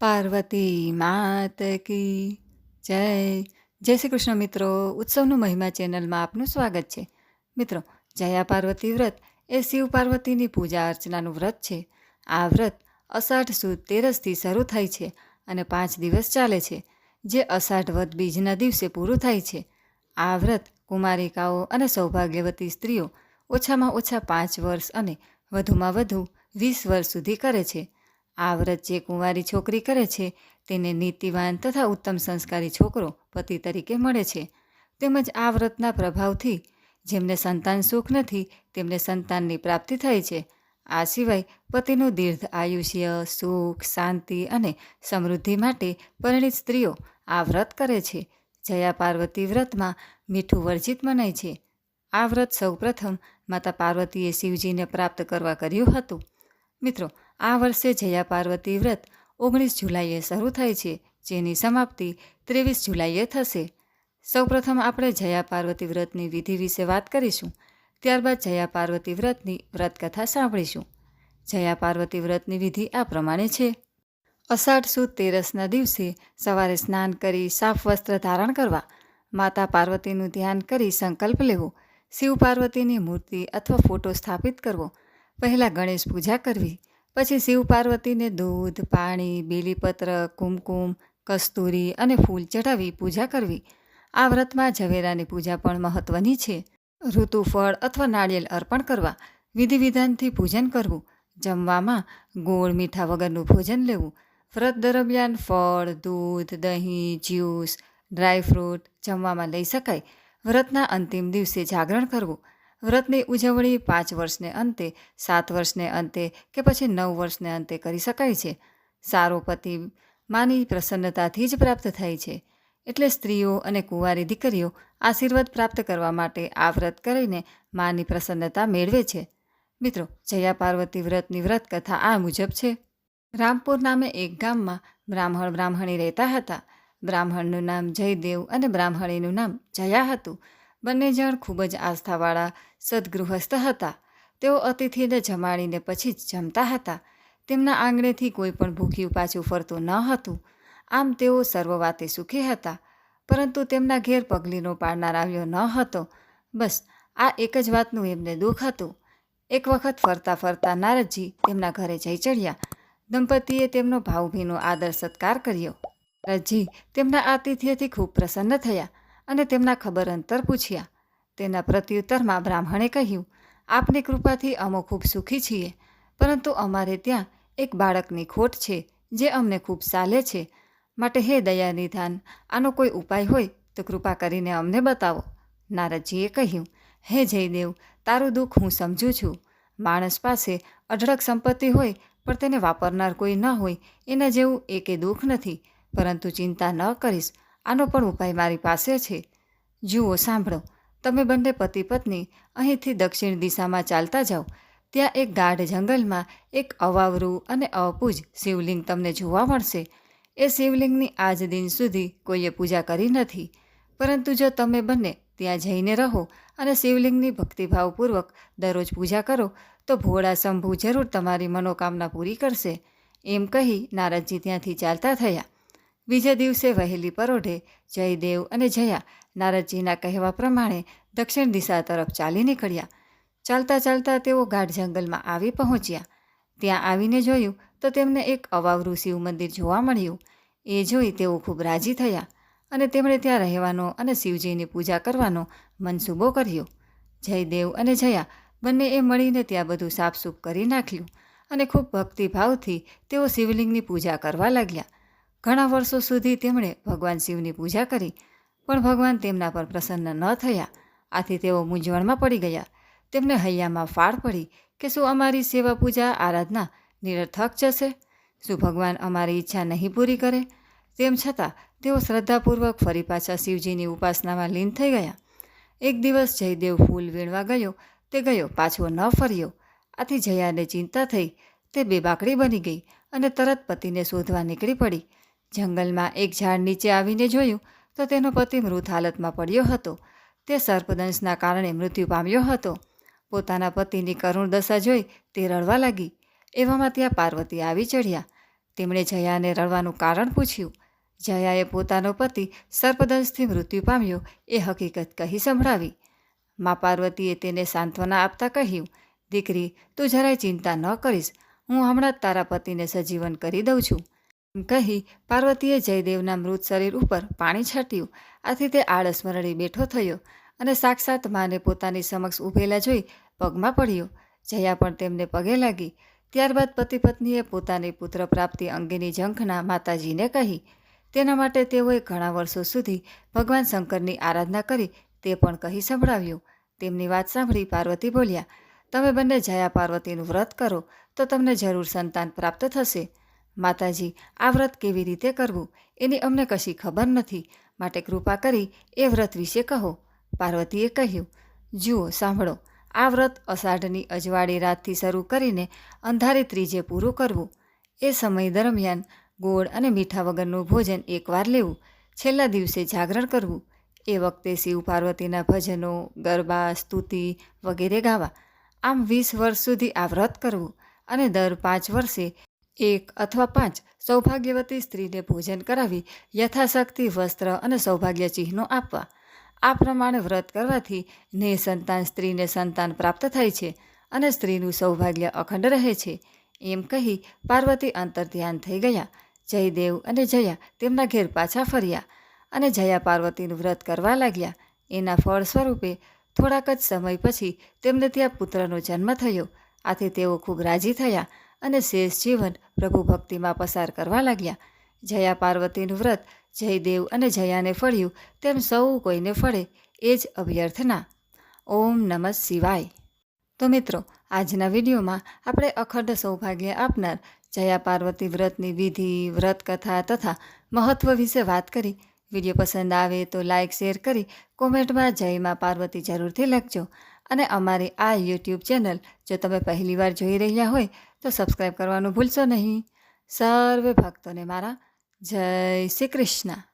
પાર્વતી માત કી જય. જય શ્રી કૃષ્ણ મિત્રો, ઉત્સવનું મહિમા ચેનલમાં આપનું સ્વાગત છે. મિત્રો, જયા પાર્વતી વ્રત એ શિવ પાર્વતીની પૂજા અર્ચનાનું વ્રત છે. આ વ્રત અષાઢ સુદ તેરસથી શરૂ થાય છે અને પાંચ દિવસ ચાલે છે, જે અષાઢ વદ બીજના દિવસે પૂરું થાય છે. આ વ્રત કુમારિકાઓ અને સૌભાગ્યવતી સ્ત્રીઓ ઓછામાં ઓછા પાંચ વર્ષ અને વધુમાં વધુ વીસ વર્ષ સુધી કરે છે. આ વ્રત જે કુંવારી છોકરી કરે છે, તેને નીતિવાન તથા ઉત્તમ સંસ્કારી છોકરો પતિ તરીકે મળે છે. તેમજ આ વ્રતના પ્રભાવથી જેમને સંતાન સુખ નથી, તેમને સંતાનની પ્રાપ્તિ થાય છે. આ સિવાય પતિનું દીર્ઘ આયુષ્ય, સુખ, શાંતિ અને સમૃદ્ધિ માટે પરિણિત સ્ત્રીઓ આ વ્રત કરે છે. જયા પાર્વતી વ્રતમાં મીઠું વર્જિત મનાય છે. આ વ્રત સૌપ્રથમ માતા પાર્વતીએ શિવજીને પ્રાપ્ત કરવા કર્યું હતું. મિત્રો આ વર્ષે જયા પાર્વતી વ્રત ઓગણીસ જુલાઈએ શરૂ થાય છે, જેની સમાપ્તિ ત્રેવીસ જુલાઈએ થશે. સૌપ્રથમ આપણે જયા પાર્વતી વ્રતની વિધિ વિશે વાત કરીશું, ત્યારબાદ જયા પાર્વતી વ્રતની વ્રતકથા સાંભળીશું. જયા પાર્વતી વ્રતની વિધિ આ પ્રમાણે છે. અષાઢ સુદ તેરસના દિવસે સવારે સ્નાન કરી સાફ વસ્ત્ર ધારણ કરવા, માતા પાર્વતીનું ધ્યાન કરી સંકલ્પ લેવો, શિવ પાર્વતીની મૂર્તિ અથવા ફોટો સ્થાપિત કરવો, પહેલાં ગણેશ પૂજા કરવી પછી શિવ પાર્વતીને દૂધ, પાણી, બેલીપત્ર, કુમકુમ, કસ્તુરી અને ફૂલ ચઢાવી પૂજા કરવી. આ વ્રતમાં ઝવેરાની પૂજા પણ મહત્વની છે. ઋતુફળ અથવા નાળિયેર અર્પણ કરવા વિધિ વિધાનથી પૂજન કરવું, જમવામાં ગોળ મીઠા વગરનું ભોજન લેવું, વ્રત દરમિયાન ફળ, દૂધ, દહીં, જ્યુસ ડ્રાયફ્રૂટ જમવામાં લઈ શકાય. વ્રતના અંતિમ દિવસે જાગરણ કરવું. વ્રતની ઉજવણી પાંચ વર્ષને અંતે, સાત વર્ષને અંતે કે પછી નવ વર્ષને અંતે કરી શકાય છે. સારો પતિ માની પ્રસન્નતાથી જ પ્રાપ્ત થાય છે. એટલે સ્ત્રીઓ અને કુંવારી દીકરીઓ આશીર્વાદ પ્રાપ્ત કરવા માટે આ વ્રત કરીને માની પ્રસન્નતા મેળવે છે. મિત્રો, જયા પાર્વતી વ્રતની વ્રત કથા આ મુજબ છે. રામપુર નામે એક ગામમાં બ્રાહ્મણ બ્રાહ્મણી રહેતા હતા. બ્રાહ્મણનું નામ જયદેવ અને બ્રાહ્મણીનું નામ જયા હતું. બંને જણ ખૂબ જ આસ્થાવાળા સદગૃહસ્થ હતા. તેઓ અતિથિને જમાડીને પછી જ જમતા હતા. તેમના આંગણેથી કોઈ પણ ભૂખ્યું પાછું ફરતું ન હતું. આમ તેઓ સર્વ વાતે સુખી હતા. પરંતુ તેમના ઘેર પગલીનો પાડનાર આવ્યો ન હતો. બસ, આ એક જ વાતનું એમને દુઃખ હતું. એક વખત ફરતા ફરતા નારદજી તેમના ઘરે જઈ ચડ્યા. દંપતીએ તેમનો ભાવભીનો આદર સત્કાર કર્યો. નારદજી, તેમના આતિથ્યથી ખૂબ પ્રસન્ન થયા અને તેમના ખબર અંતર પૂછ્યા. તેના પ્રત્યુત્તરમાં બ્રાહ્મણે કહ્યું, આપની કૃપાથી અમો ખૂબ સુખી છીએ, પરંતુ અમારે ત્યાં એક બાળકની ખોટ છે, જે અમને ખૂબ ચાલે છે. માટે હે દયા નિધાન આનો કોઈ ઉપાય હોય તો કૃપા કરીને અમને બતાવો. નારદજીએ કહ્યું, હે જયદેવ, તારું દુઃખ હું સમજું છું. માણસ પાસે અઢળક સંપત્તિ હોય, પણ તેને વાપરનાર કોઈ ન હોય, એના જેવું એકે દુઃખ નથી. પરંતુ ચિંતા ન કરીશ, આનો પણ ઉપાય મારી પાસે છે. જુઓ, સાંભળો તમે બંને પતિ પત્ની અહીંથી દક્ષિણ દિશામાં ચાલતા જાઓ. ત્યાં એક ગાઢ જંગલમાં એક અવાવરું અને અપૂજ શિવલિંગ તમને જોવા મળશે. એ શિવલિંગની આજ દિન સુધી કોઈએ પૂજા કરી નથી. પરંતુ જો તમે બંને ત્યાં જઈને રહો અને શિવલિંગની ભક્તિભાવપૂર્વક દરરોજ પૂજા કરો, તો ભોળા શંભુ જરૂર તમારી મનોકામના પૂરી કરશે. એમ કહી નારદજી ત્યાંથી ચાલતા થયા. બીજા દિવસે વહેલી પરોઢે જયદેવ અને જયા નારદજીના કહેવા પ્રમાણે દક્ષિણ દિશા તરફ ચાલી નીકળ્યા. ચાલતા ચાલતા તેઓ ગાઢ જંગલમાં આવી પહોંચ્યા. ત્યાં આવીને જોયું તો તેમને એક અવાવરું શિવ મંદિર જોવા મળ્યું. એ જોઈ તેઓ ખૂબ રાજી થયા અને તેમણે ત્યાં રહેવાનો અને શિવજીની પૂજા કરવાનો મનસૂબો કર્યો. જયદેવ અને જયા બંને એ મળીને ત્યાં બધું સાફસૂફ કરી નાખ્યું અને ખૂબ ભક્તિભાવથી તેઓ શિવલિંગની પૂજા કરવા લાગ્યા. ઘણા વર્ષો સુધી તેમણે ભગવાન શિવની પૂજા કરી પણ ભગવાન તેમના પર પ્રસન્ન ન થયા. આથી તેઓ મૂંઝવણમાં પડી ગયા. તેમને હૈયામાં ફાળ પડી કે શું અમારી સેવા પૂજા, આરાધના નિરર્થક જશે? શું ભગવાન અમારી ઈચ્છા નહીં પૂરી કરે? તેમ છતાં તેઓ શ્રદ્ધાપૂર્વક ફરી પાછા શિવજીની ઉપાસનામાં લીન થઈ ગયા. એક દિવસ જયદેવ ફૂલ વીણવા ગયો. તે ગયો, પાછો ન ફર્યો. આથી જયાને ચિંતા થઈ. તે બેબાકડી બની ગઈ અને તરત પતિને શોધવા નીકળી પડી. જંગલમાં એક ઝાડ નીચે આવીને જોયું. તો તેનો પતિ મૃત હાલતમાં પડ્યો હતો. તે સર્પદંશના કારણે મૃત્યુ પામ્યો હતો. પોતાના પતિની કરુણ દશા જોઈ તે રડવા લાગી. એવામાં ત્યાં પાર્વતી આવી ચડ્યા. તેમણે જયાને રડવાનું કારણ પૂછ્યું. જયાએ પોતાનો પતિ સર્પદંશથી મૃત્યુ પામ્યો એ હકીકત કહી સંભળાવી. મા પાર્વતીએ તેને સાંત્વના આપતા કહ્યું, દીકરી, તું જરાય ચિંતા ન કરીશ. હું હમણાં જ તારા પતિને સજીવન કરી દઉં છું. એમ કહી પાર્વતીએ જયદેવના મૃત શરીર ઉપર પાણી છાંટ્યું. આથી તે આળસ મરડી બેઠો થયો અને સાક્ષાત માને પોતાની સમક્ષ ઊભેલા જોઈ પગમાં પડ્યો. જયા પણ તેમને પગે લાગી. ત્યારબાદ પતિ પત્નીએ પોતાની પુત્ર પ્રાપ્તિ અંગેની ઝંખના માતાજીને કહી. તેના માટે તેઓએ ઘણા વર્ષો સુધી ભગવાન શંકરની આરાધના કરી તે પણ કહી સંભળાવ્યું. તેમની વાત સાંભળી પાર્વતી બોલ્યા, તમે બંને જયા પાર્વતીનું વ્રત કરો તો તમને જરૂર સંતાન પ્રાપ્ત થશે. માતાજી, આ વ્રત કેવી રીતે કરવું? એની અમને કશી ખબર નથી. માટે કૃપા કરી એ વ્રત વિશે કહો. પાર્વતીએ કહ્યું, જુઓ, સાંભળો, આ વ્રત અષાઢની અજવાળી રાતથી શરૂ કરીને અંધારી ત્રીજે પૂરું કરવું. એ સમય દરમિયાન ગોળ અને મીઠા વગરનું ભોજન એકવાર લેવું, છેલ્લા દિવસે જાગરણ કરવું. એ વખતે શિવ પાર્વતીના ભજનો, ગરબા, સ્તુતિ વગેરે ગાવા. આમ વીસ વર્ષ સુધી આ વ્રત કરવું અને દર પાંચ વર્ષે એક અથવા પાંચ સૌભાગ્યવતી સ્ત્રીને ભોજન કરાવી, યથાશક્તિ, વસ્ત્ર અને સૌભાગ્ય ચિહ્નો આપવા. આ પ્રમાણે વ્રત કરવાથી ને સંતાન સ્ત્રીને સંતાન પ્રાપ્ત થાય છે અને સ્ત્રીનું સૌભાગ્ય અખંડ રહે છે. એમ કહી પાર્વતી અંતર ધ્યાન થઈ ગયા. જયદેવ અને જયા તેમના ઘેર પાછા ફર્યા અને જયા પાર્વતીનું વ્રત કરવા લાગ્યા. એના ફળ સ્વરૂપે થોડાક જ સમય પછી તેમને ત્યાં પુત્રનો જન્મ થયો. આથી તેઓ ખૂબ રાજી થયા અને શેષ જીવન પ્રભુ ભક્તિમાં પસાર કરવા લાગ્યા. જયા પાર્વતીનું વ્રત, જયદેવ અને જયાને ફળ્યું, તેમ સૌ કોઈને ફળે, એ જ અભ્યર્થના. ઓમ નમઃ શિવાય. તો મિત્રો, આજના વિડીયોમાં આપણે અખંડ સૌભાગ્ય આપનાર જયા પાર્વતી વ્રતની વિધિ, વ્રત કથા તથા મહત્વ વિશે વાત કરી. વીડિયો પસંદ આવે તો લાઇક શેર કરી, કોમેન્ટમાં જય માં પાર્વતી જરૂરથી લખજો. અને અમારી આ યુટ્યુબ ચેનલ જો તમે પહેલીવાર જોઈ રહ્યા હોય, તો સબસ્ક્રાઈબ કરવાનું ભૂલશો નહીં. સર્વે ભક્તોને મારા જય શ્રી કૃષ્ણ.